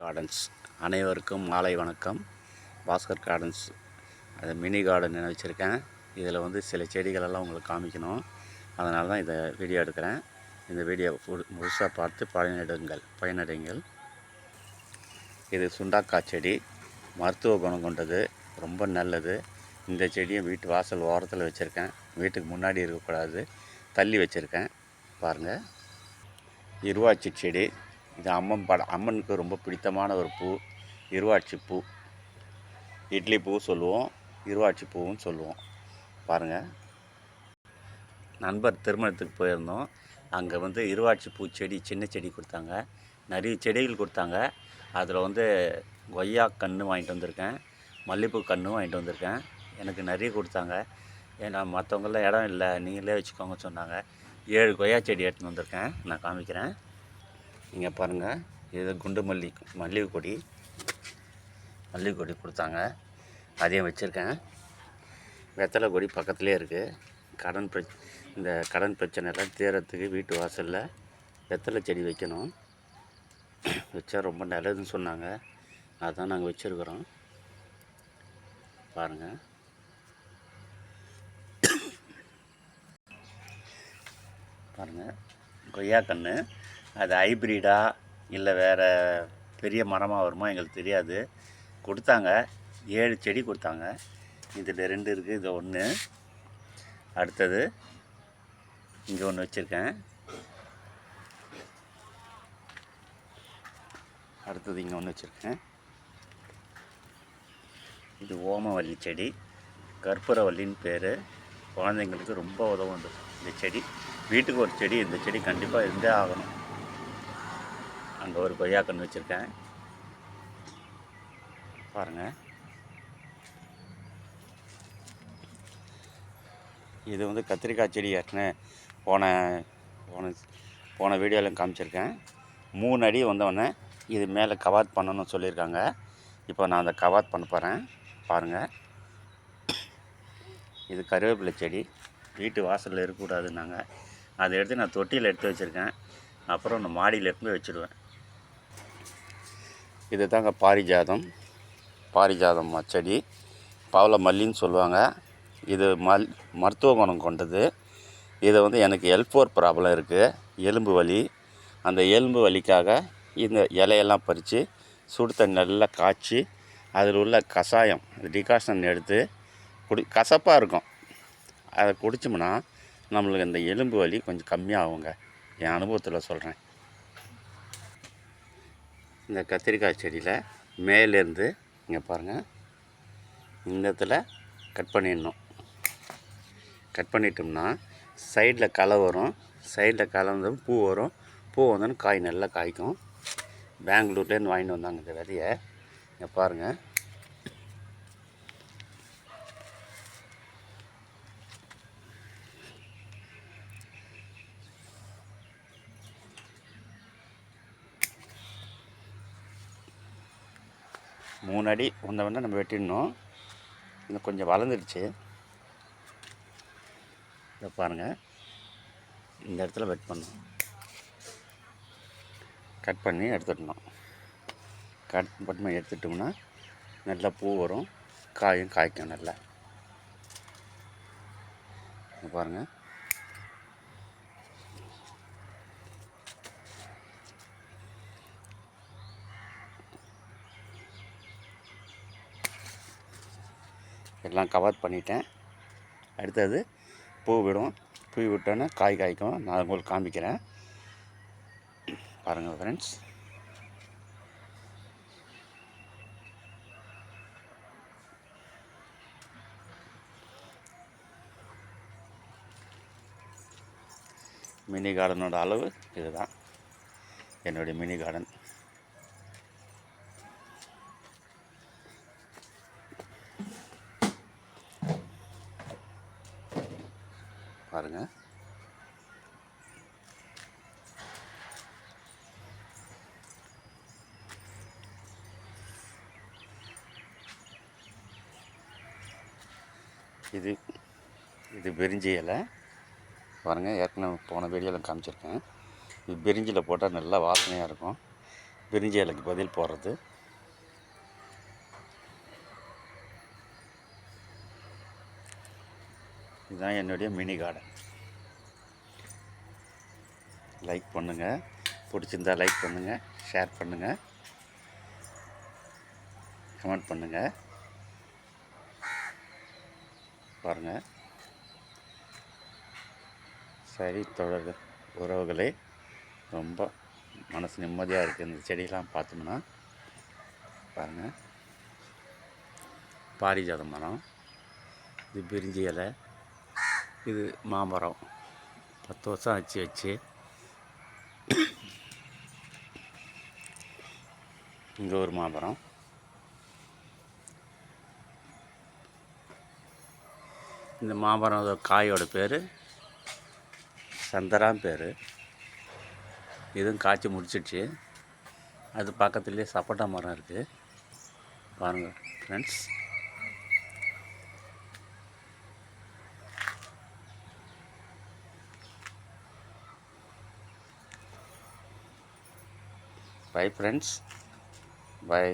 Gardens அனைவருக்கும் மாலை வணக்கம். பாஸ்கர் கார்டன்ஸ் அது மினி கார்டன் என வச்சுருக்கேன். இதில் வந்து சில செடிகளெல்லாம் உங்களுக்கு காமிக்கணும். அதனால தான் இதை வீடியோ எடுக்கிறேன். இந்த வீடியோ முழுசாக பார்த்து பயனடைங்கள். பயனடைங்கள். இது சுண்டாக்காய் செடி. மருத்துவ குணம் கொண்டது. ரொம்ப நல்லது. இந்த செடியை வீட்டு வாசல் ஓரத்தில் வச்சுருக்கேன். வீட்டுக்கு முன்னாடி இருக்கக்கூடாது. தள்ளி வச்சுருக்கேன். பாருங்கள் இருவாச்சி செடி. இது அம்மன் பட அம்மனுக்கு ரொம்ப பிடித்தமான ஒரு பூ இருவாட்சி பூ. இட்லி பூ சொல்லுவோம் இருவாட்சி பூவும் சொல்லுவோம். பாருங்கள் நண்பர் திருமணத்துக்கு போயிருந்தோம். அங்கே வந்து இருவாட்சி பூ செடி சின்ன செடி கொடுத்தாங்க. நிறைய செடிகள் கொடுத்தாங்க. அதில் வந்து கொய்யா கன்று வாங்கிட்டு வந்திருக்கேன். மல்லிகைப்பூ கன்று வாங்கிட்டு வந்திருக்கேன். எனக்கு நிறைய கொடுத்தாங்க. ஏன்னா மற்றவங்களாம் இடம் இல்லை. நீங்களே வச்சுக்கோங்க சொன்னாங்க. ஏழு கொய்யா செடி எடுத்துன்னு வந்திருக்கேன். நான் காமிக்கிறேன். இங்கே பாருங்கள் இது குண்டு மல்லி மல்லிகை கொடி. மல்லிகை கொடி கொடுத்தாங்க. அதையும் வச்சுருக்கேன். வெத்தலை கொடி பக்கத்துலேயே இருக்குது கடன் பிரச் இந்த கடன் பிரச்சனைலாம் தீரத்துக்கு வீட்டு வாசலில் வெத்தலை செடி வைக்கணும். வச்சா ரொம்ப நல்லதுன்னு சொன்னாங்க. அதான் நாங்கள் வச்சுருக்குறோம். பாருங்கள் பாருங்கள் கொய்யா கன்று அது ஹைப்ரிடா இல்லை வேறு பெரிய மரமாக வருமா எங்களுக்கு தெரியாது. கொடுத்தாங்க. ஏழு செடி கொடுத்தாங்க. இதில் ரெண்டு இருக்குது இது ஒன்று அடுத்தது இங்கே ஒன்று வச்சுருக்கேன். அடுத்தது இங்கே ஒன்று வச்சுருக்கேன். இது ஓமவல்லி செடி. கற்பூரவல்லின்னு பேர். குழந்தைங்களுக்கு ரொம்ப உதவும் இந்த- செடி. வீட்டுக்கு ஒரு செடி இந்த செடி கண்டிப்பாக இருந்தே ஆகணும். அங்கே ஒரு கொய்யா கன்று வச்சுருக்கேன். பாருங்கள் இது வந்து கத்திரிக்காய் செடி ஏற்கனவே போன போன போன வீடியோவில் காமிச்சிருக்கேன். மூணு அடி வந்தவொடனே இது மேலே கவாத் பண்ணணும்னு சொல்லியிருக்காங்க. இப்போ நான் அந்த கவாத் பண்ண போகிறேன் பாருங்கள் இது கருவேப்பிலை செடி. வீட்டு வாசலில் இருக்கக்கூடாதுன்னாங்க. அதை எடுத்து நான் தொட்டியில் எடுத்து வச்சுருக்கேன். அப்புறம் நான் மாடியில் எடுத்து போய் வச்சுடுவேன். இது தாங்க பாரிஜாதம். பாரிஜாதம் செடி பவள மல்லின்னு சொல்லுவாங்க. இது மல் மருத்துவ குணம் கொண்டது. இதை வந்து எனக்கு எல் ஃபோர் ப்ராப்ளம் இருக்குது எலும்பு வலி. அந்த எலும்பு வலிக்காக இந்த இலையெல்லாம் பறித்து சுடு தண்ணி நல்லா காய்ச்சி அதில் உள்ள கஷாயம் டிகாஷன் எடுத்து குடி கசப்பாக இருக்கும். அதை குடித்தோம்னா நம்மளுக்கு இந்த எலும்பு வலி கொஞ்சம் கம்மியாகுங்க. என் அனுபவத்தில் சொல்கிறேன் இந்த கத்திரிக்காய் செடியில் மேலேருந்து இங்கே பாருங்கள் இந்த இடத்துல கட் பண்ணிடணும். கட் பண்ணிட்டோம்னா சைடில் களை வரும். சைடில் களை வந்து பூ வரும். பூ வந்தோன்னு காய் நல்லா காய்க்கும். பெங்களூர்லேருந்து வாங்கிட்டு வந்தாங்க இந்த விதையை. இங்கே பாருங்கள் மூணு அடி உண்டவொடனே நம்ம வெட்டிடணும். இன்னும் கொஞ்சம் வளர்ந்துடுச்சு. இதை பாருங்கள் இந்த இடத்துல வெட் பண்ணணும். கட் பண்ணி எடுத்துடணும். கட் பண்ணி எடுத்துட்டோம்னா நல்லா பூ வரும். காயும் காய்க்கும் நல்லா. பாருங்கள் எல்லாம் கவர் பண்ணிட்டேன். அடுத்தது பூ விடும். பூ விட்டோன்னே காய் காய்க்கும். நான் உங்களுக்கு காமிக்கிறேன். பாருங்கள் ஃப்ரெண்ட்ஸ் மினி கார்டனோட அளவு இதுதான். என்னுடைய மினி கார்டன் பாருங்கள் இது இது பிரிஞ்சி இலை. பாருங்கள் ஏற்கனவே போன வீடியோவில் காமிச்சிருக்கேன். இது பிரிஞ்சியில் போட்டால் நல்லா வாசனையாக இருக்கும். பிரிஞ்சி இலைக்கு பதில் போடுறது. இதுதான் என்னுடைய மினி கார்டன் லைக் பண்ணுங்கள் பிடிச்சிருந்தா லைக் பண்ணுங்கள் ஷேர் பண்ணுங்கள் கமெண்ட் பண்ணுங்கள் பாருங்கள் சரி தொடர் உறவுகளே. ரொம்ப மனசு நிம்மதியாக இருக்குது இந்த செடியெலாம் பார்த்தோம்னா. பாருங்கள் பாரிஜாத மரம். இது பிரிஞ்சி இலை. இது மாமரம். பத்து வருஷம் ஆச்சு வச்சு. இங்கே ஒரு மாமரம். இந்த மாமரம் காயோட பேர் சந்தரான் பேர். இதுவும் காய்ச்சி முடிச்சிடுச்சு. அது பக்கத்துலேயே சப்போட்டா மரம் இருக்குது பாருங்கள் ஃப்ரெண்ட்ஸ் பை ஃப்ரெண்ட்ஸ் பை